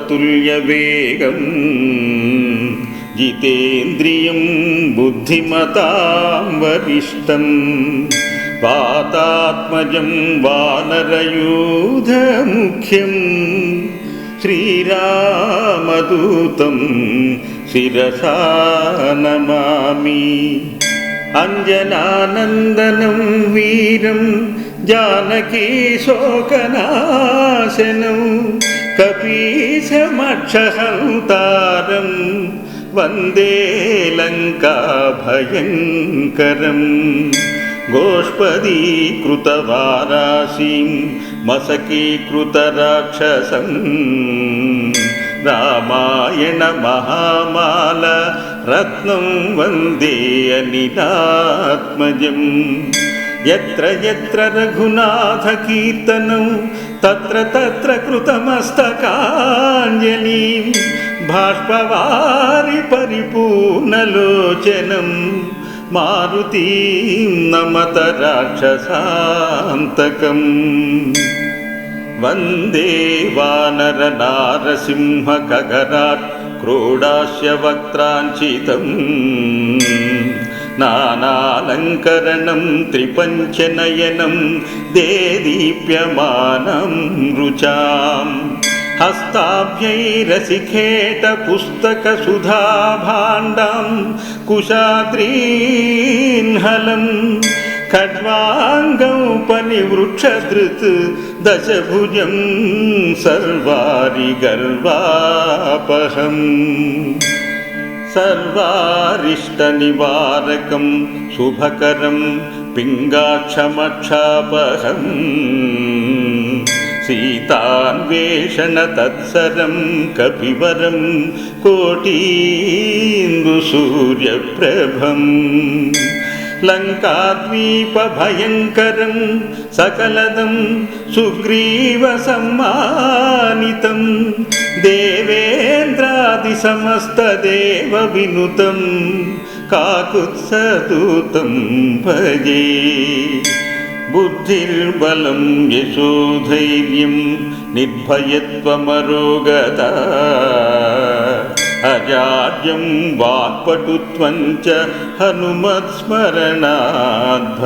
मारुततुल्यवेगम् जितेन्द्रियं बुद्धिमतां वरिष्ठम् वातात्मजं वानरयूधमुख्यं श्रीरामदूतं शिरसा नमामि अञ्जनानन्दनं वीरं जानकी शोकनाशनं कपीशमक्षहन्तारं वन्दे लङ्काभयङ्करम् गोष्पदीकृतवाराशीं मसकीकृतराक्षसम् रामायणमहामाल रत्नं वन्दे अनिलात्मजम् यत्र यत्र रघुनाथकीर्तनं तत्र तत्र कृतमस्तकाञ्जलिं बाष्पवारि परिपूर्णलोचनं मारुतीं नमत राक्षसान्तकम् वन्दे वानरनारसिंहखगराट् क्रोडास्य वक्त्राञ्चितम् नानालङ्करणं त्रिपञ्चनयनं देदीप्यमानं रुचाम् हस्ताभ्यैरसिखेटपुस्तकसुधाभाण्डां कुशाद्रीन्हलं खड्वाङ्गौपनिवृक्षधृत् दशभुजं सर्वारि गर्वापहम् सर्वारिष्टनिवारकं शुभकरं पिङ्गाक्षमक्षापहम् सीतान्वेषणतत्सरं कपिवरं कोटीन्दुसूर्यप्रभम् लङ्काद्वीपभयङ्करं सकलदं सुग्रीवसम्मानितं देवेन्द्रादिसमस्तदेवविनुतं काकुत्सदूतं भजे। बुद्धिर्बलं यशोधैर्यं निर्भयत्वमरोगता। अजाड्यं वाक्पटुत्वं च हनुमत्स्मरणाद्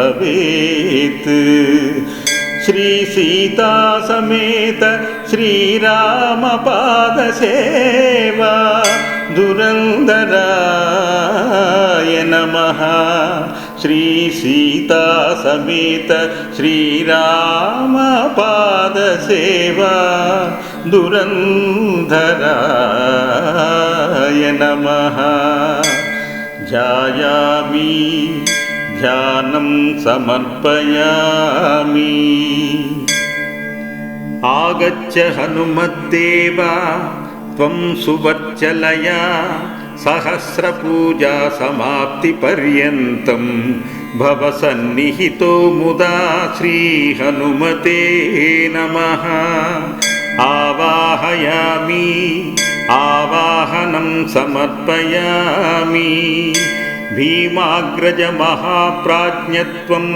भवेत् श्रीसीतासमेत श्रीरामपादसेवा दुरन्दराय नमः श्रीसीतासमेत श्रीरामपादसेवा दुरन्धराय नमः ध्यायामि ध्यानं समर्पयामि। आगच्छ हनुमद्देवा सुवच्चलया सहस्रपूजा समाप्तिपर्यन्तं। भव सन्निहितो मुदा श्रीहनुमते नमः। आवाहयामि आवाहनं समर्पयामि भीमाग्रजमहाप्राज्ञत्वं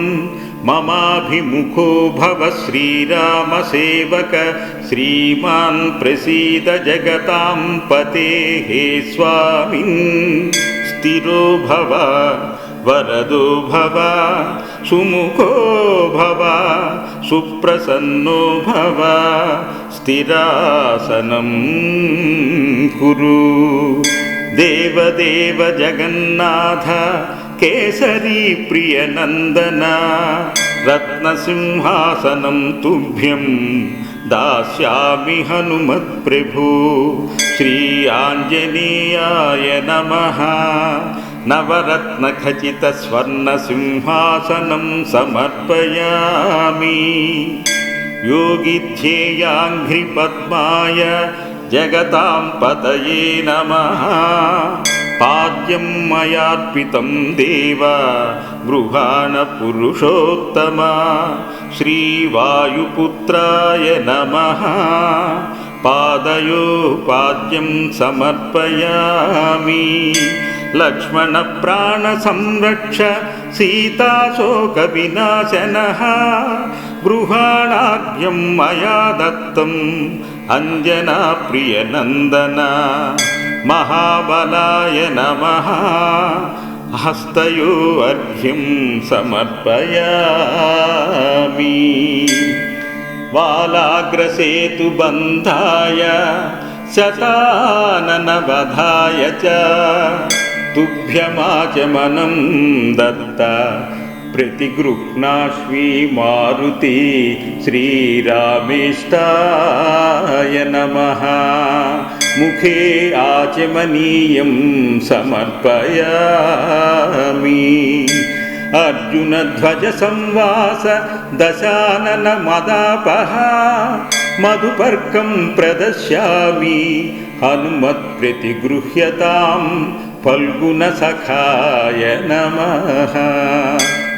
ममाभिमुखो भव श्रीरामसेवक श्रीमान् प्रसीद जगतां पतेः स्वामिन्। स्थिरो भव वरदो भव सुमुखो भव सुप्रसन्नो भव स्थिरासनं कुरु देवदेव जगन्नाथ केसरी प्रियनन्दन रत्नसिंहासनं तुभ्यं दास्यामि हनुमत्प्रभु श्री आञ्जनेयाय नमः। नवरत्नखचितस्वर्णसिंहासनं समर्पयामि। योगिध्येयाङ्घ्रिपद्माय जगतां पतये नमः। पाद्यं मयार्पितं देव गृहाणपुरुषोत्तमा। श्रीवायुपुत्राय नमः। पादयो पाद्यं समर्पयामि। लक्ष्मणप्राणसंरक्ष सीताशोकविनाशनः। गृहाणाद्यं मया दत्तं अञ्जनाप्रियनन्दन महाबलाय नमः। हस्तयो अर्घ्यं समर्पयामि। वालाग्रसेतुबन्धाय शताननवधाय च। तुभ्यमाचमनं दत्त प्रतिगृह्णाश्वी मारुति श्रीरामेष्टाय नमः। मुखे आचमनीयं समर्पयामि। अर्जुनध्वजसंवास दशाननमदापः। मधुपर्कं प्रदश्यामि हनुमत्प्रतिगृह्यतां फल्गुनसखाय नमः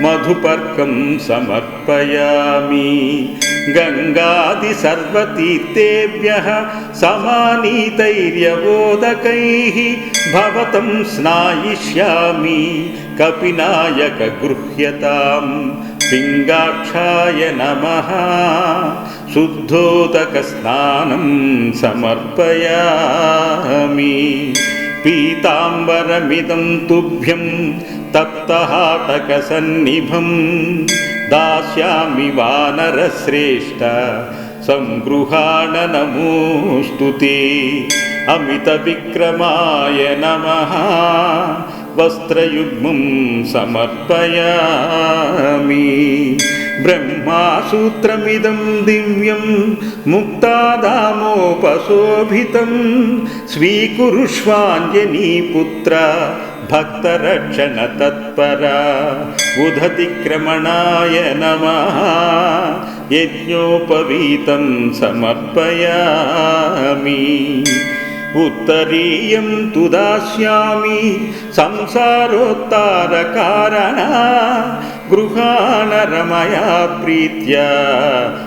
मधुपर्कं समर्पयामि। गङ्गादिसर्वतीर्थेभ्यः समानीतैर्यवोदकैः भवतं स्नायिष्यामि। कपिनायकगृह्यतां पिङ्गाक्षाय नमः। शुद्धोदकस्नानं समर्पयामि। पीताम्बरमिदं तुभ्यं तप्तहाटकसन्निभं दास्यामि वानरश्रेष्ठ सङ्गृहाण नमोऽस्तु ते। अमितविक्रमाय नमः। वस्त्रयुग्मं समर्पयामि। ब्रह्मासूत्रमिदं दिव्यं मुक्तादामोपशोभितं। स्वीकुरुष्वाञ्जनीपुत्र भक्तरक्षणतत्परा उदतिक्रमणाय नमः। यज्ञोपवीतं समर्पयामि। उत्तरीयं तु दास्यामि संसारोत्तारकारणा। गृहाणरमया प्रीत्या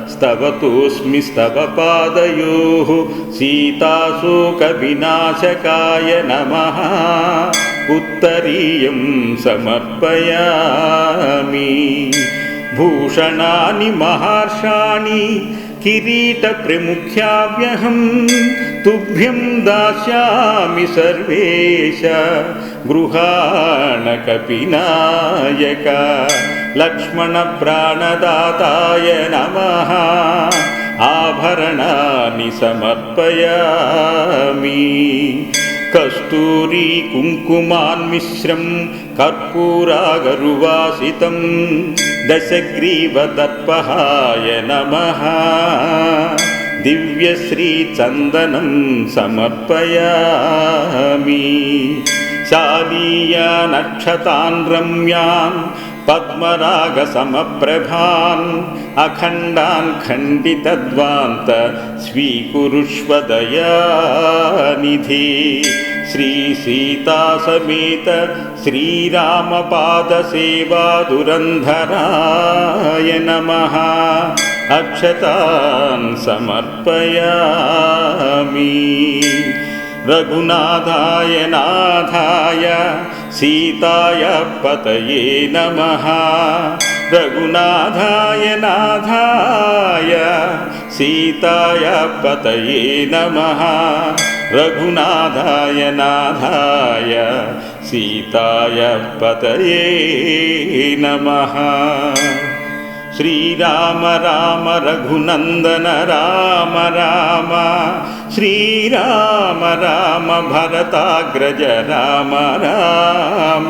स्तवतोऽस्मि स्तव पादयोः सीताशोकविनाशकाय नमः उत्तरीयं समर्पयामि। भूषणानि महर्षाणि किरीटप्रमुख्याव्यहं तुभ्यं दास्यामि सर्वेश। गृहाणकपिनायक लक्ष्मणप्राणदाताय नमः। आभरणानि समर्पयामि कस्तूरी कुङ्कुमान्मिश्रं कर्पूरागरुवासितं दशग्रीवदर्पहाय नमः। दिव्यश्रीचन्दनं समर्पयामि। शालीयानक्षतान् रम्यान् पद्मरागसमप्रभान् अखण्डान् खण्डितद्वान्त स्वीकुरुष्वदयानिधि। श्रीसीतासमेत श्रीरामपादसेवादुरन्धराय नमः। अक्षतान् समर्पयामि रघुनाथाय नाथाय सीताय पतये नमः। रघुनाथाय नाथाय सीताय पतये नमः। रघुनाथाय नाथाय सीताय पतये नमः श्रीराम राम रघुनन्दन राम राम। श्रीराम राम भरताग्रज राम राम।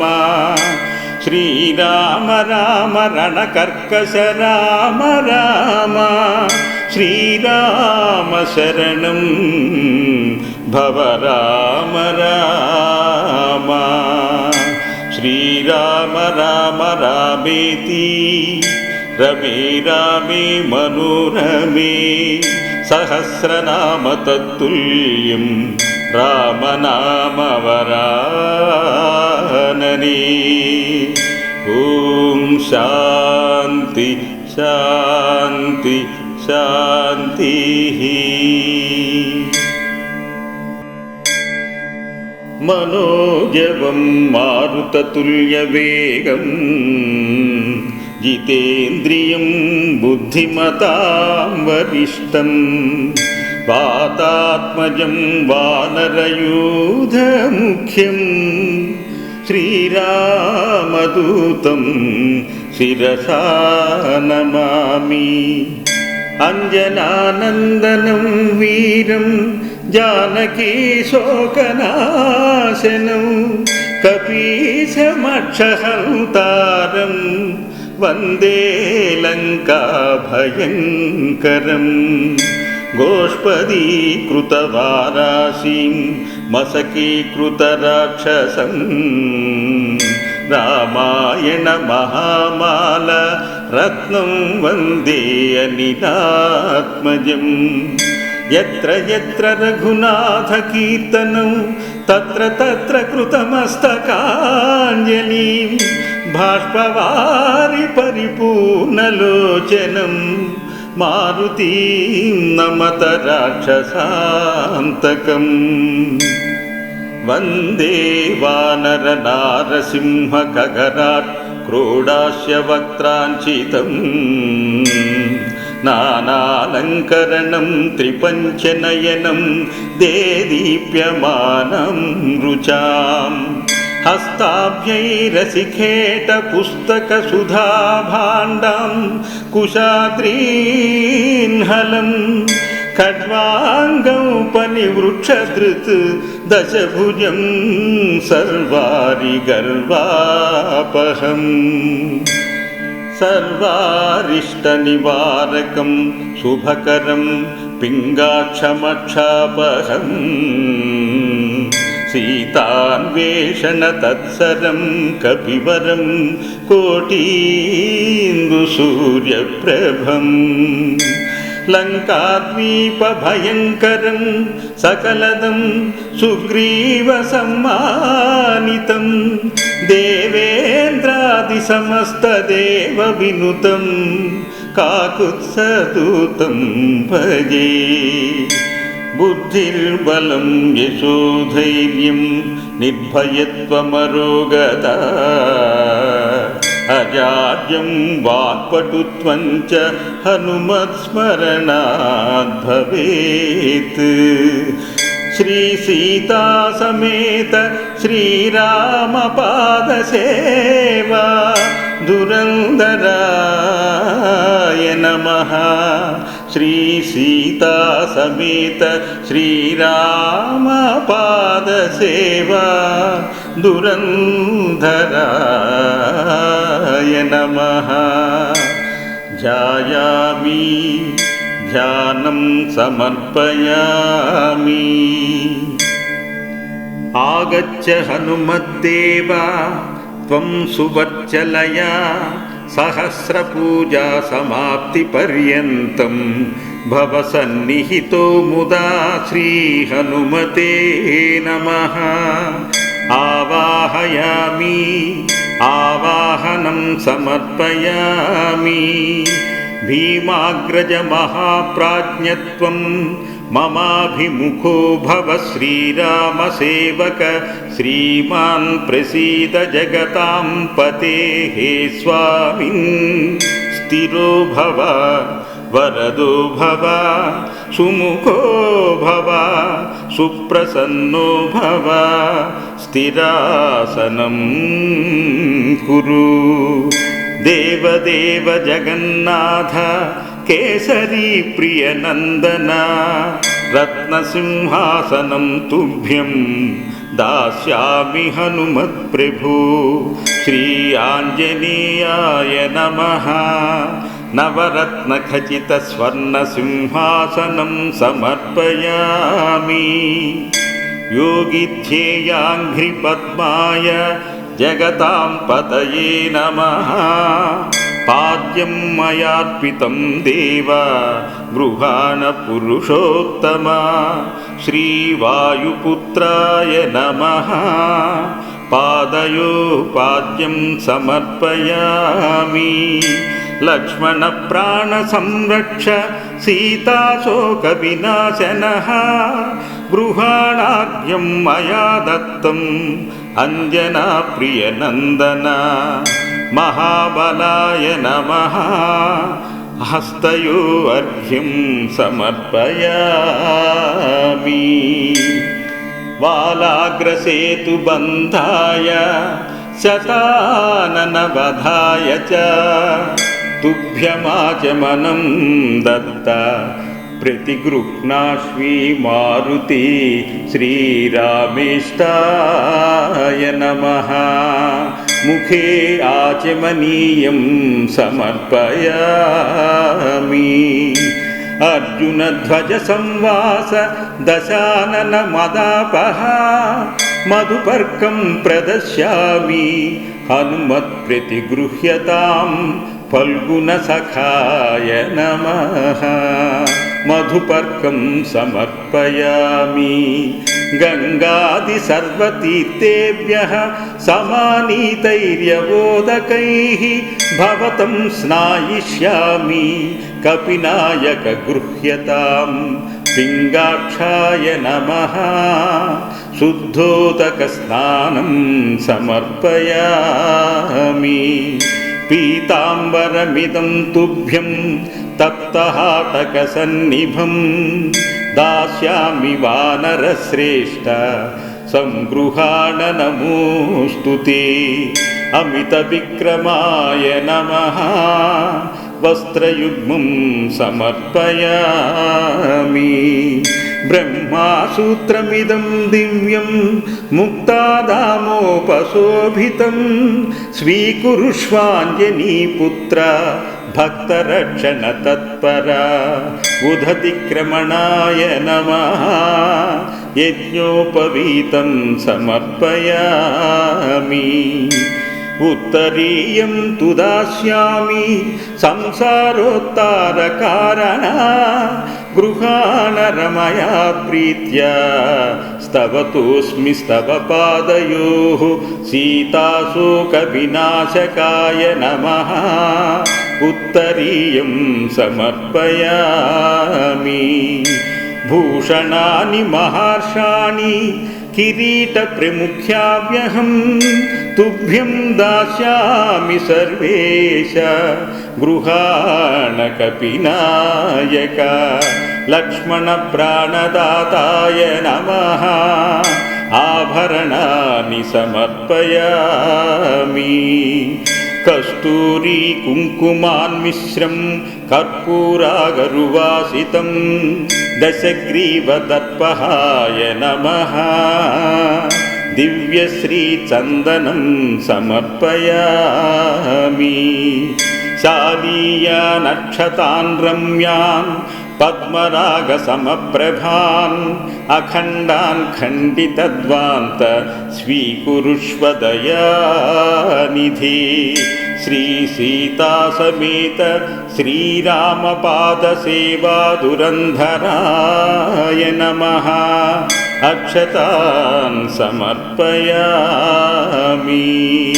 श्रीराम राम रणकर्कश राम राम। श्रीराम शरणं भव राम राम। श्रीराम राम रामेति रमे रामे मनोरमे सहस्रनाम तत्तुल्यं रामनामवरानने ॐ शान्ति शान्ति शान्तिः मनोजवं मारुततुल्यवेगम् जितेन्द्रियं बुद्धिमतां वरिष्ठं वातात्मजं वानरयूधमुख्यं श्रीरामदूतं शिरसा नमामि। अञ्जनानन्दनं वीरं जानकी शोकनाशनं कपीशमक्षहन्तारं वन्दे लङ्काभयङ्करम् गोष्पदीकृतवाराशीं मसकीकृतराक्षसम् रामायणमहामाल रत्नं वन्दे अनिलात्मजम् यत्र यत्र रघुनाथकीर्तनं तत्र तत्र कृतमस्तकाञ्जलिं बाष्पवारि परिपूर्णलोचनं मारुतीं नमत राक्षसान्तकम् वन्दे वानरनारसिंहखगराट् क्रोडास्य वक्त्राञ्चितम् नानालङ्करणं त्रिपञ्चनयनं देदीप्यमानं रुचाम् हस्ताभ्यैरसिखेटपुस्तकसुधाभाण्डां कुशाद्रीन्हलम् खड्वाङ्गौपनिवृक्षधृत् दशभुजं सर्वारि गर्वापहम् सर्वारिष्टनिवारकं शुभकरं पिङ्गाक्षमक्षापहम् सीतान्वेषणतत्सरं कपिवरं कोटीन्दुसूर्यप्रभम्। लङ्काद्वीपभयङ्करं सकलदं सुग्रीवसम्मानितं देवेन्द्रादिसमस्तदेवविनुतं काकुत्सदूतं भजे बुद्धिर्बलं यशोधैर्यं निर्भयत्वमरोगता अजाड्यं वाक्पटुत्वं च हनुमत्स्मरणाद् भवेत् श्रीसीतासमेत श्रीरामपादसेवा दुरन्दराय नमः श्रीसीतासमेत श्रीरामपादसेवा दुरन्धराय नमः। ध्यायामि ध्यानं समर्पयामि। आगच्छ हनुमद्देवा त्वं सुवच्चलया सहस्रपूजा समाप्तिपर्यन्तं भव सन्निहितो मुदा श्रीहनुमते नमः। आवाहयामि आवाहनं समर्पयामि। भीमाग्रजमहाप्राज्ञत्वं ममाभिमुखो भव श्रीरामसेवक। श्रीमान् प्रसीद जगतां पतेः स्वामिन्। स्थिरो भव वरदो भव सुमुखो भव सुप्रसन्नो भव। स्थिरासनं कुरु। देवदेव जगन्नाथ केसरी प्रियनन्दन रत्नसिंहासनं तुभ्यं दास्यामि हनुमत्प्रभु। श्री नमः। नवरत्नखचितस्वर्णसिंहासनं समर्पयामि। योगिध्येयाङ्घ्रिपद्माय जगतां पतये नमः पाद्यं मयार्पितं देव गृहाणपुरुषोत्तमा। श्रीवायुपुत्राय नमः। पादयो पाद्यं समर्पयामि। लक्ष्मणप्राणसंरक्ष सीताशोकविनाशनः। गृहाणाद्यं मया दत्तम् अञ्जनाप्रियनन्दन महाबलाय नमः। हस्तयो अर्घ्यं समर्पयामि वालाग्रसेतुबन्धाय शताननवधाय च तुभ्यमाचमनं दत्त प्रतिगृह्णाश्वी मारुति श्रीरामेष्टाय नमः मुखे आचमनीयं समर्पयामि। अर्जुनध्वजसंवास दशाननमदापः मधुपर्कं प्रदश्यामि हनुमत्प्रतिगृह्यतां फल्गुनसखाय नमः। मधुपर्कं समर्पयामि गङ्गादिसर्वतीर्थेभ्यः समानीतैर्यवोदकैः भवतं स्नायिष्यामि कपिनायकगृह्यतां पिङ्गाक्षाय नमः शुद्धोदकस्नानं समर्पयामि पीताम्बरमिदं तुभ्यं तप्तहाटकसन्निभं दास्यामि वानरश्रेष्ठ सङ्गृहाण नमोऽस्तु ते अमितविक्रमाय नमः वस्त्रयुग्मं समर्पयामि। ब्रह्मासूत्रमिदं दिव्यं मुक्तादामोपशोभितं स्वीकुरुष्वाञ्जनीपुत्र भक्तरक्षणतत्परा उदतिक्रमणाय नमः यज्ञोपवीतं समर्पयामि। उत्तरीयं तु दास्यामि संसारोत्तारकारणा गृहाणरमया प्रीत्या स्तवतोऽस्मि स्तव पादयोः सीताशोकविनाशकाय नमः उत्तरीयं समर्पयामि। भूषणानि महर्षाणि किरीटप्रमुख्याव्यहं तुभ्यं दास्यामि सर्वेश। गृहाणकपिनायक लक्ष्मणप्राणदाताय नमः। आभरणानि समर्पयामि कस्तूरी कुङ्कुमान्मिश्रं कर्पूरागरुवासितं दशग्रीवदर्पहाय नमः। दिव्यश्रीचन्दनं समर्पयामि। शालीयानक्षतान् रम्यान् पद्मरागसमप्रभान् अखण्डान् खण्डितद्वान्त स्वीकुरुष्वदयानिधि। श्रीसीतासमेत श्रीरामपादसेवादुरन्धराय नमः। अक्षतान् समर्पयामि।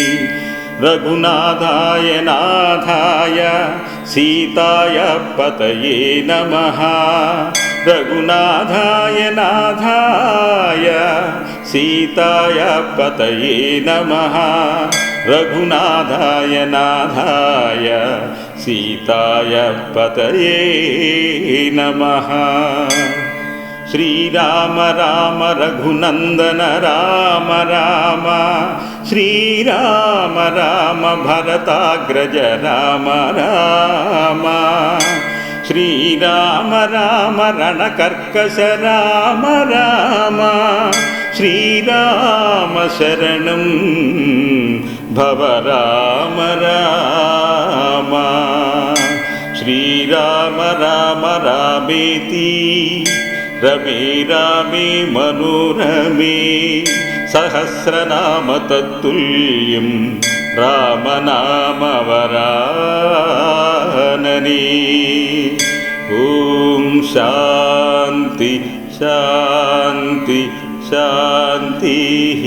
रघुनाथाय नाथाय सीताय पतये नमः। रघुनाथाय नाथाय सीताय पतये नमः। रघुनाथाय नाथाय सीताय पतये नमः श्रीराम राम रघुनन्दन राम राम। श्रीराम राम भरताग्रज राम राम। श्रीराम राम रणकर्कश राम राम। श्रीराम शरणं भव राम राम। श्रीराम राम रामेति रमे रामि मनुरमी सहस्रनामतत्तुल्यं तत्तुल्यं ॐ शान्ति शान्ति शान्तिः।